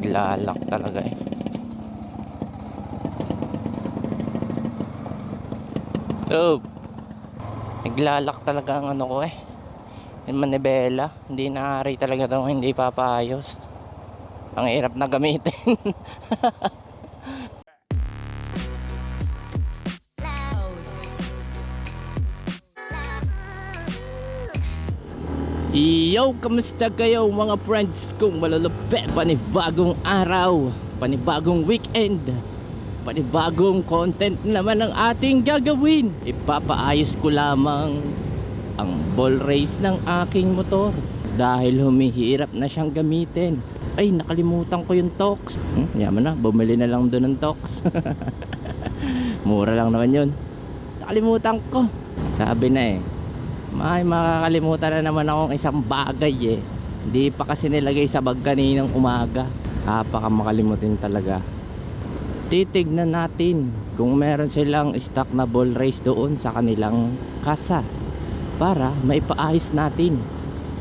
naglalak talaga eh. Oh. Naglalak talaga ang ano ko eh. Yung manibela. Hindi naari talaga daw hindi papayos. Ang hirap na gamitin. Yo, kamusta kayo mga friends kong malalupet? Panibagong araw, panibagong weekend, panibagong content naman ang ating gagawin. Ipapaayos ko lamang ang ball race ng aking motor dahil humihirap na siyang gamitin. Ay, nakalimutan ko yung tox. Hmm, yaman na, bumili na lang doon ng tox. Mura lang naman yun. Nakalimutan ko. Sabi na eh, may makakalimutan na naman akong isang bagay eh. Hindi pa kasi nilagay sa bag kaninang umaga. Kapaka makalimutin talaga. Titignan natin kung meron silang stock na ball race doon sa kanilang kasa para maipaayos natin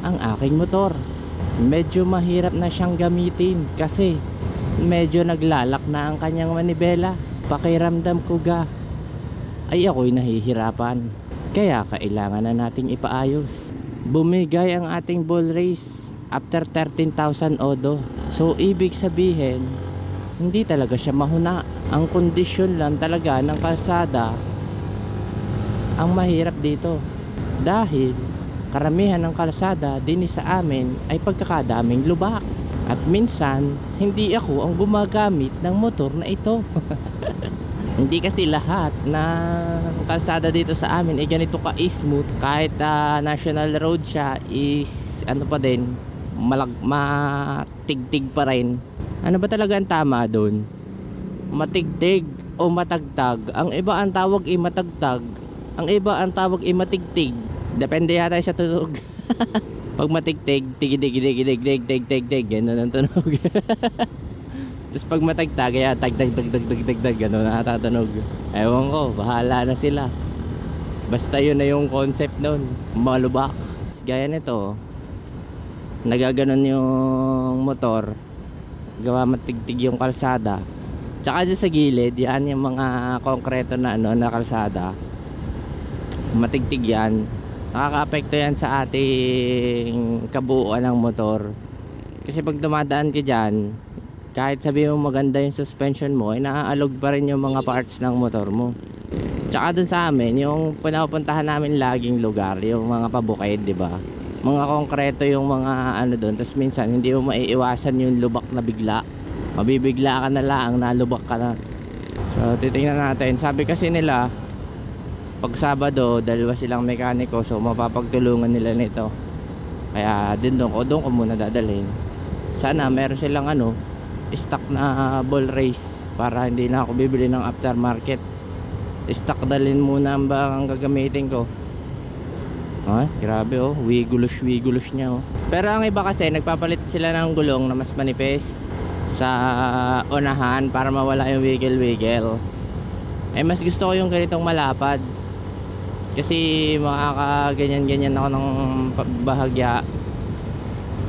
ang aking motor. Medyo mahirap na siyang gamitin kasi medyo naglalak na ang kanyang manibela. Pakiramdam ko ga ay ako'y nahihirapan. Kaya kailangan na nating ipaayos. Bumigay ang ating ball race after 13,000 odo. So ibig sabihin, hindi talaga siya mahuna. Ang kondisyon lang talaga ng kalsada ang mahirap dito. Dahil karamihan ng kalsada din sa amin ay pagkakadaming lubak. At minsan, hindi ako ang gumagamit ng motor na ito. hindi kasi lahat ng kalsada dito sa amin ay ganito ka smooth kahit ah, national road siya is ano pa din malag matigtig pa rin. Ano ba talaga ang tama doon matigtig o matagtag? Ang iba ang tawag ay matagtag ang iba ang tawag ay matigtig. Depende yata sa tunog. Pag matigtig tigidig dig dig dig dig dig dig ganun ang tunog Tapos pag matagtag, kaya tag tag tag tag gano'n nakatatanog. Ewan ko, bahala na sila. Basta yun na yung concept nun, malubak. Gaya nito, nagaganon yung motor, gawa matigtig yung kalsada. Tsaka dyan sa gilid, yan yung mga konkreto na ano, na kalsada. Matigtig yan. Nakaka-apekto yan sa ating kabuuan ng motor. Kasi pag dumadaan ka dyan, kahit sabi mo maganda yung suspension mo, ay naaalog pa rin yung mga parts ng motor mo. Tsaka dun sa amin, yung pinapuntahan namin laging lugar, yung mga pabukid, di ba? Mga konkreto yung mga ano doon, tapos minsan hindi mo maiiwasan yung lubak na bigla. Mabibigla ka na lang, nalubak ka na. So, titingnan natin. Sabi kasi nila, pag Sabado, dalawa silang mekaniko, so mapapagtulungan nila nito. Kaya din doon ko, doon ko muna dadalhin. Sana meron silang ano, stock na ball race para hindi na ako bibili ng aftermarket. Stock dalhin muna ang ba ang gagamitin ko. Ay grabe oh. Wigulos wigulos niya oh. Pero ang iba kasi nagpapalit sila ng gulong na mas manipis sa unahan para mawala yung wiggle wiggle. Eh mas gusto ko yung ganitong malapad. Kasi makaka ganyan ganyan ako ng bahagya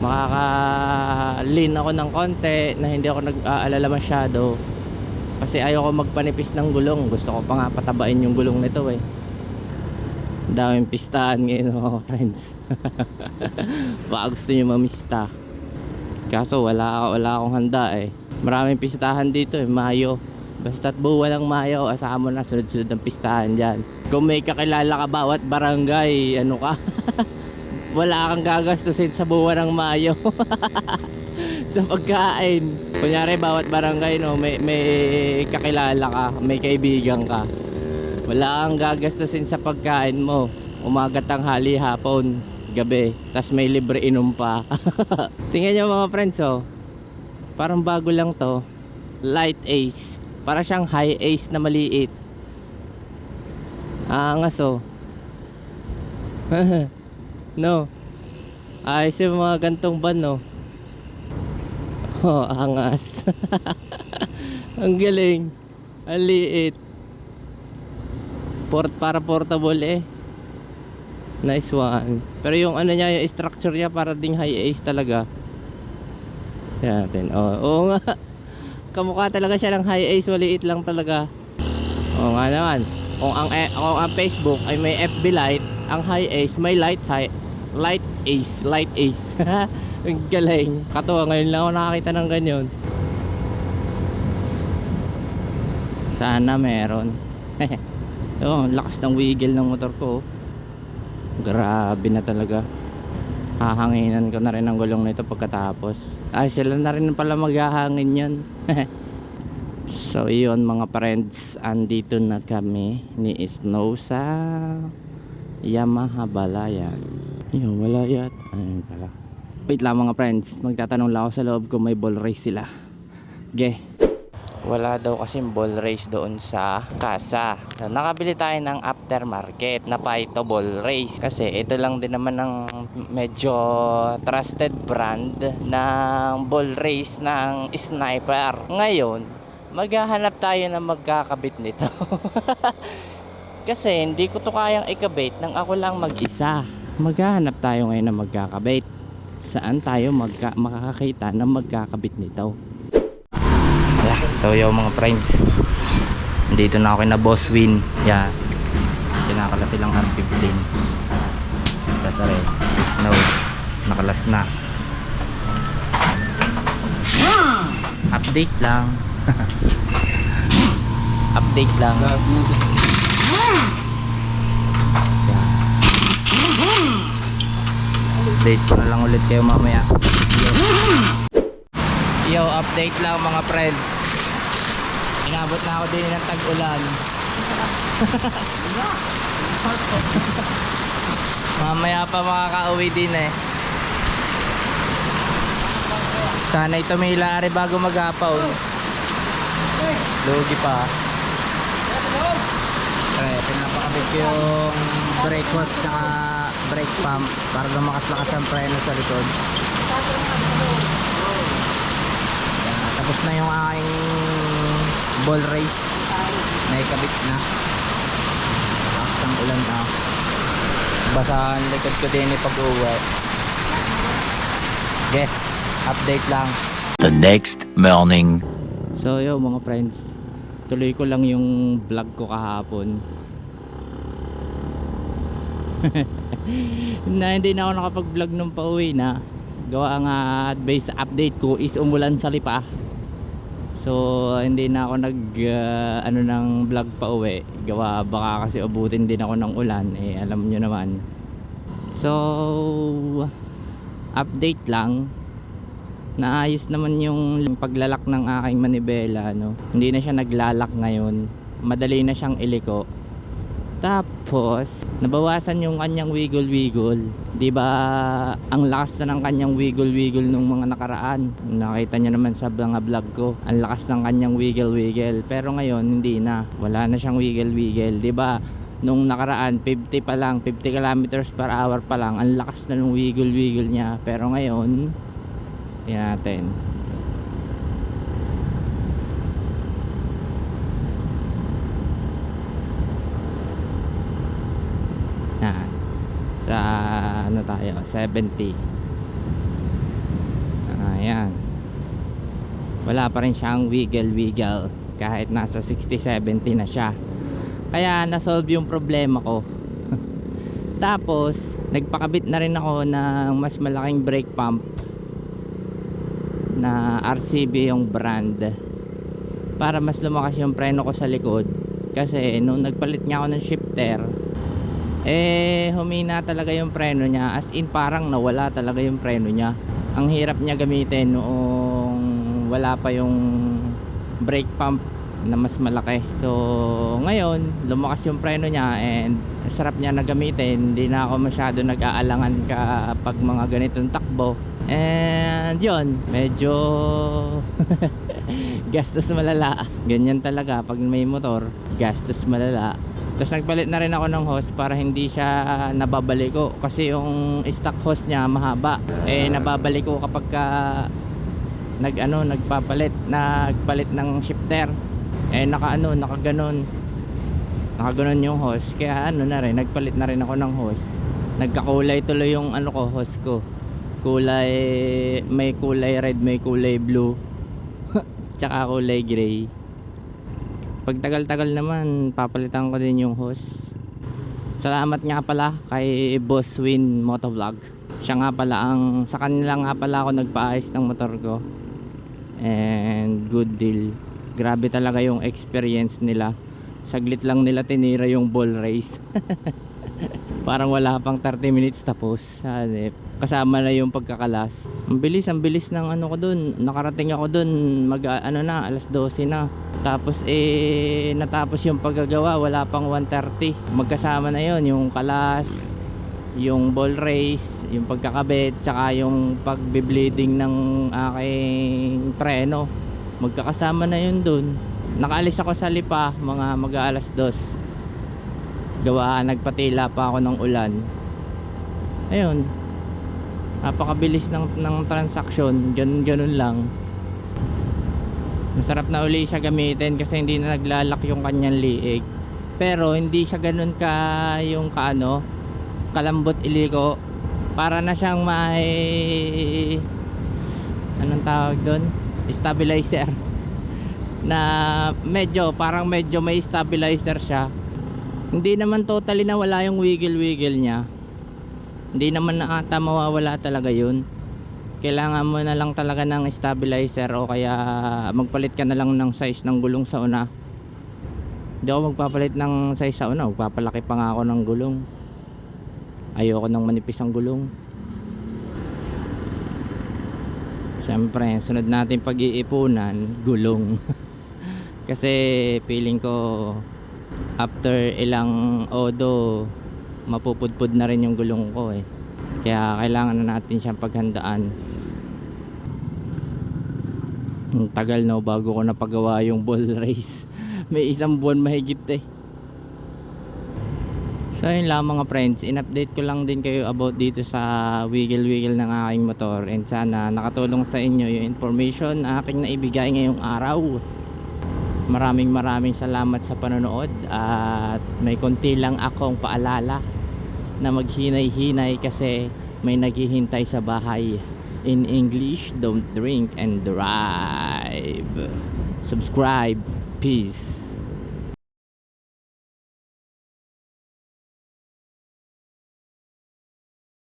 makaka-lean ako ng konti na hindi ako nag-aalala masyado. Kasi ayoko magpanipis ng gulong. Gusto ko pa nga patabain yung gulong nito eh. Daming pistahan ngayon mga friends. Baka gusto nyo mamista. Kaso wala, wala akong handa eh. Maraming pistahan dito eh. Mayo. Basta't buwan ng mayo asama na sunod-sunod ng pistahan dyan. Kung may kakilala ka bawat barangay ano ka wala kang gagastusin sa buwan ng Mayo. Sa pagkain. Kunyari bawat barangay no may, may kakilala ka may kaibigan ka. Wala kang gagastusin sa pagkain mo. Umaga tanghali hapon gabi. Tas may libre inom pa. Tingnan nyo mga friends oh. Parang bago lang to. Light ace. Para siyang high ace na maliit. Angas oh No. Ayos yung mga gantong ban, no? Oh, angas. Ang galing. Ang liit. Port, para portable eh. Nice one. Pero yung ano niya, yung structure niya para ding high ace talaga. Tingnan natin. Oo, oo nga. Kamukha talaga siya ng high ace, maliit lang talaga. Oo nga naman. Kung ang eh, kung ang Facebook ay may FB light, ang high ace may light high light ace, light ace. ang galing. Katuwa ngayon lang ako nakakita ng ganyan. Sana meron. Ang lakas ng wiggle ng motor ko. oh. Grabe na talaga. Hahanginan ko na rin ang gulong nito pagkatapos. Ay, sila na rin pala maghahangin yan. so, yun mga friends. Andito na kami ni Snow sa Yamaha Balayan. Yun, wala yat. Ayun pala. Wait lang mga friends. Magtatanong lang ako sa loob kung may ball race sila. Ge. Wala daw kasi ball race doon sa kasa. So, nakabili tayo ng aftermarket na Paito ball race kasi ito lang din naman ng medyo trusted brand ng ball race ng sniper. Ngayon, maghahanap tayo ng magkakabit nito. kasi hindi ko to kayang ikabit nang ako lang mag-isa. Maghahanap tayo ngayon ng magkakabit. Saan tayo magka makakakita ng magkakabit nito? Yeah, so yo mga friends Dito na ako na Boss Win Yan Kinakala silang R15 Kasari Snow Nakalas na Update lang Update lang Update ko na lang ulit kayo mamaya Yo, update lang mga friends. Inabot na ako din ng tag-ulan. Mamaya pa makakauwi din eh. Sana'y tumila rin bago magapaw. Lugi pa. Eh, pinapakabit yung brake hose tsaka brake pump para lumakas-lakas ang preno sa likod. Yan, tapos na yung aking ball race. Naikabit na. Lakas ng ulan na. Basa ang likod ko din pag uwi. Okay, update lang. The next morning. So yo mga friends, tuloy ko lang yung vlog ko kahapon. na hindi na ako nakapag-vlog nung pauwi na. Gawa nga base update ko is umulan sa lipa. So hindi na ako nag uh, ano ng vlog pauwi. Gawa baka kasi abutin din ako ng ulan eh alam nyo naman. So update lang naayos naman yung paglalak ng aking manibela no? Hindi na siya naglalak ngayon. Madali na siyang iliko. Tapos nabawasan yung kanyang wiggle wiggle di ba ang lakas na ng kanyang wiggle wiggle nung mga nakaraan? Nakita niyo naman sa mga vlog ko ang lakas ng kanyang wiggle wiggle pero ngayon hindi na. Wala na siyang wiggle wiggle di ba nung nakaraan 50 pa lang 50 kilometers per hour pa lang ang lakas na ng wiggle wiggle niya. Pero ngayon Tingnan natin. Yan. Sa ano tayo? 70. Ayan. Wala pa rin siyang wiggle wiggle kahit nasa 60-70 na siya. Kaya nasolve yung problema ko. Tapos, nagpakabit na rin ako ng mas malaking brake pump na RCB yung brand. Para mas lumakas yung preno ko sa likod. Kasi nung nagpalit nga ako ng shifter eh humina talaga yung preno niya. As in parang nawala talaga yung preno niya. Ang hirap niya gamitin noong wala pa yung brake pump na mas malaki. So ngayon lumakas yung preno niya and sarap niya na gamitin. Hindi na ako masyado nag-aalangan kapag mga ganitong takbo. And yun medyo gastos malala. Ganyan talaga pag may motor gastos malala. Tapos nagpalit na rin ako ng hose para hindi siya nababalik ko kasi yung stock hose niya mahaba. Eh nababalik ko kapag ka nag ano nagpapalit nagpalit ng shifter eh naka ano naka ganon. Naka ganon yung hose kaya ano na rin nagpalit na rin ako ng hose nagkakulay tuloy yung ano ko hose ko. Kulay may kulay red may kulay blue. Tsaka kulay gray. Pag tagal-tagal naman papalitan ko din yung hose salamat nga pala kay Boss Win Motovlog. Siya nga pala ang sa kanila nga pala ako nagpaayos ng motor ko. And good deal grabe talaga yung experience nila. Saglit lang nila tinira yung ball race. Parang wala pang 30 minutes tapos. Hanip kasama na yung pagkakalas. Ang bilis ang bilis ng ano ko dun. Nakarating ako dun mag ano na alas 12 na. Tapos eh natapos yung paggagawa. Wala pang 1.30 magkasama na yon yung kalas yung ball race yung pagkakabit tsaka yung pagbe-bleeding ng aking preno magkakasama na yun dun. Nakaalis ako sa lipa mga mag alas 2 gawa nagpatila pa ako ng ulan. Ayun. Napakabilis ng, ng transaction ganun ganun lang. Masarap na uli siya gamitin kasi hindi na naglalak yung kanyang liig. Pero hindi siya ganun ka yung kaano kalambot iliko para na siyang may anong tawag doon stabilizer. Na medyo parang medyo may stabilizer siya. Hindi naman totally na wala yung wiggle wiggle niya. Hindi naman na ata mawawala talaga yun. Kailangan mo na lang talaga ng stabilizer o kaya magpalit ka na lang ng size ng gulong sa una. Hindi ako magpapalit ng size sa una magpapalaki pa nga ako ng gulong. Ayoko ng manipis ang gulong syempre sunod natin pag-iipunan gulong. Kasi feeling ko after ilang odo mapupudpud na rin yung gulong ko eh. Kaya kailangan na natin siyang paghandaan. Ang tagal no bago ko napagawa yung ball race. May isang buwan mahigit eh So yun lang mga friends, in-update ko lang din kayo about dito sa wiggle-wiggle ng aking motor and sana nakatulong sa inyo yung information na aking naibigay ngayong araw. Maraming maraming salamat sa panonood at may konti lang akong paalala na maghinay-hinay kasi may naghihintay sa bahay. In English, don't drink and drive. Subscribe. Peace.